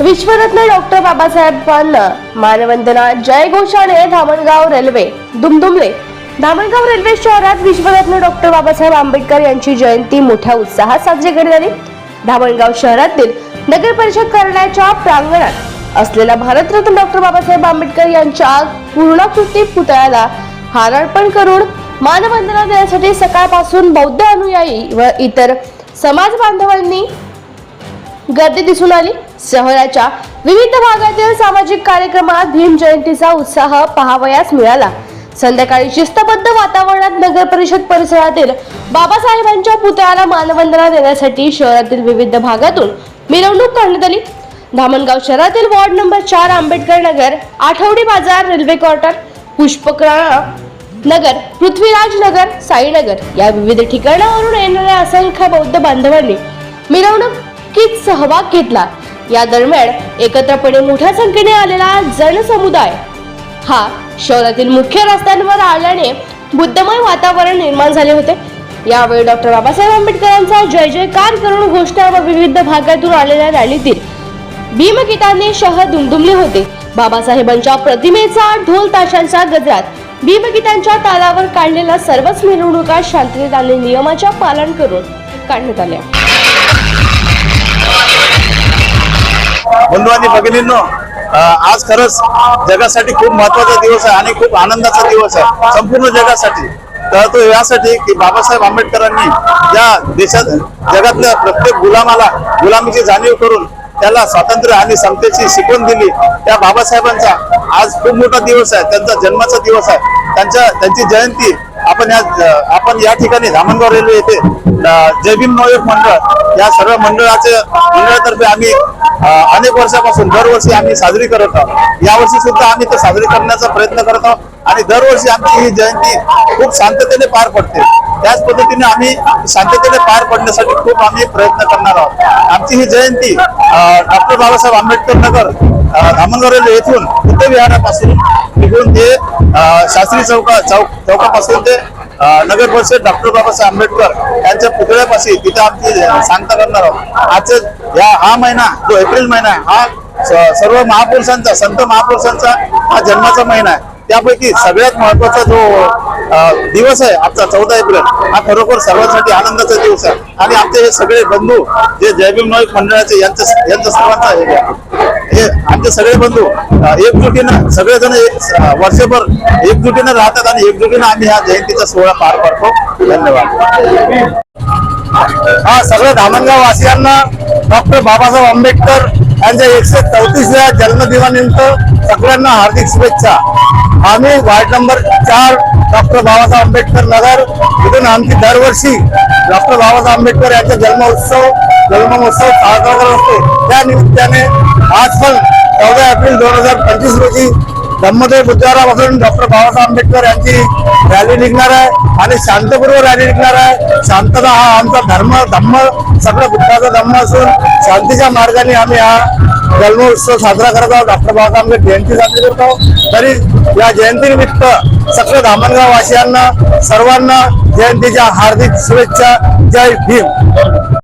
विश्वरत्न doctor बाबासाहेबांना मानवंदना जय घोषाने धामणगाव रेल्वे दुमदुमले. धामणगाव रेल्वे शहरात विश्वरत्न डॉक्टर बाबासाहेब आंबेडकर यांची जयंती मोठ्या उत्साहात साजरी करण्यात आली. धामणगाव शहरातील नगर परिषद कार्यालयाच्या प्रांगणात असलेल्या भारतरत्न डॉक्टर बाबासाहेब आंबेडकर यांच्या पूर्णाकृती पुतळ्याला हार अर्पण करून मानवंदना देण्यासाठी सकाळपासून बौद्ध अनुयायी व इतर समाज बांधवांनी गर्दी दिसून आली. शहराच्या विविध भागातील सामाजिक कार्यक्रमात भीम जयंतीचा उत्साह पाहावयास मिळाला. संध्याकाळी शिस्तबद्ध वातावरणात नगर परिषद परिसरातील बाबासाहेबांच्या पुतळ्याला मानवंदना देण्यासाठी शहरातील विविध भागातून मिरवणूक काढण्यात आली. धामणगाव शहरातील वॉर्ड नंबर चार आंबेडकर नगर आठवडी बाजार रेल्वे क्वार्टर पुष्पकराळा नगर पृथ्वीराज नगर साईनगर या विविध ठिकाणावरून येणाऱ्या असंख्य बौद्ध बांधवांनी मिरवणूक नक्कीच सहभाग घेतला. या दरम्यान एकत्रपणे मोठ्या संख्येने आलेला जनसमुदाय हा शहरातील मुख्य रस्त्यांवर आल्याने बुद्धमय वातावरण निर्माण झाले होते. यावेळी डॉक्टर बाबासाहेब आंबेडकरांचा जय जयकार करून घोषणा व विविध भागातून आलेल्या रॅलीतील भीमगीतांनी शहर दुमदुमले होते. बाबासाहेबांच्या प्रतिमेचा ढोल ताशांच्या गजरात भीमगीतांच्या तालावर काढलेल्या सर्वच मिरवणुका शांततेत आणि नियमाच्या पालन करून काढण्यात आल्या. बंधू आणि भगिनींनो आज खरंच जगासाठी खूप महत्त्वाचा दिवस आहे आणि खूप आनंदाचा दिवस आहे. संपूर्ण जगासाठी. तर तो यासाठी की बाबासाहेब आंबेडकरांनी या देशात जगातल्या प्रत्येक गुलामाला गुलामीची जाणीव करून त्याला स्वातंत्र्य आणि समतेची शिकवण दिली त्या बाबासाहेबांचा आज खूप मोठा दिवस आहे. त्यांचा जन्माचा दिवस आहे. त्यांच्या त्यांची जयंती आपण या आपण या ठिकाणी धामणगाव रेल्वे येथे अ, जय भीम मंडळ या सर्व मंडळाचे मंडळातर्फे आम्ही अनेक वर्षापासून दरवर्षी आम्ही साजरी करत आहोत. यावर्षी सुद्धा आम्ही ते साजरी करण्याचा प्रयत्न करत आहोत. आणि दरवर्षी आमची ही जयंती खूप शांततेने पार पडते. त्याच पद्धतीने आम्ही शांततेने पार पडण्यासाठी खूप आम्ही प्रयत्न करणार आहोत. आमची ही जयंती डॉक्टर बाबासाहेब आंबेडकर नगर अ, धामणगाव येथून बुद्धविहारापासून निघून ते शास्त्री चौका चौक चौकापासून ते नगर परिषद डॉक्टर बाबासाहेब आंबेडकर यांच्या पुतळ्यापाशी तिथे आमची सांगता करणार आहोत. आजच्या या हा महिना जो एप्रिल महिना आहे हा स- सर्व महापुरुषांचा संत महापुरुषांचा हा जन्माचा महिना आहे. त्यापैकी सगळ्यात महत्त्वाचा जो दिवस आहे आजचा चौदा एप्रिल हा खरोखर सर्वांसाठी आनंदाचा दिवस आहे. आणि आमचे हे सगळे बंधू जे जयभीम नाईक मंडळाचे यांचं यांचं सर्वांचा हे हे आमचे सगळे बंधू एकजुटीनं सगळेजण एक- वर्षभर एकजुटीनं राहतात आणि एकजुटीनं आम्ही हा जयंतीचा सोहळा पार पाडतो. धन्यवाद. हा सगळ्या धामणगाव वासियांना डॉक्टर बाबासाहेब आंबेडकर यांच्या एकशे चौतीसव्या जन्मदिनानिमित्त सगळ्यांना हार्दिक शुभेच्छा. आम्ही वार्ड नंबर चार डॉक्टर बाबासाहेब आंबेडकर नगर इथून आमची दरवर्षी डॉक्टर बाबासाहेब आंबेडकर यांचा जन्मोत्सव जन्मोत्सव साजरा करत असतो. त्या निमित्ताने आज पण चौदा एप्रिल दोन हजार पंचवीस रोजी धम्मदेव बुद्धवारापासून डॉक्टर बाबासाहेब आंबेडकर यांची रॅली निघणार आहे आणि शांतपूर्व रॅली निघणार आहे. शांतता हा आमचा धर्म धम्म सगळं बुद्धाचा धम्म असून शांतीच्या मार्गाने आम्ही हा जन्मोत्सव साजरा करत आहोत. डॉक्टर बाबासाहेब आंबेडकर जयंती साजरी करत आहोत. तरी या जयंतीनिमित्त सगळ्या धामणगाव वासियांना सर्वांना जयंतीच्या हार्दिक शुभेच्छा. जय भीम.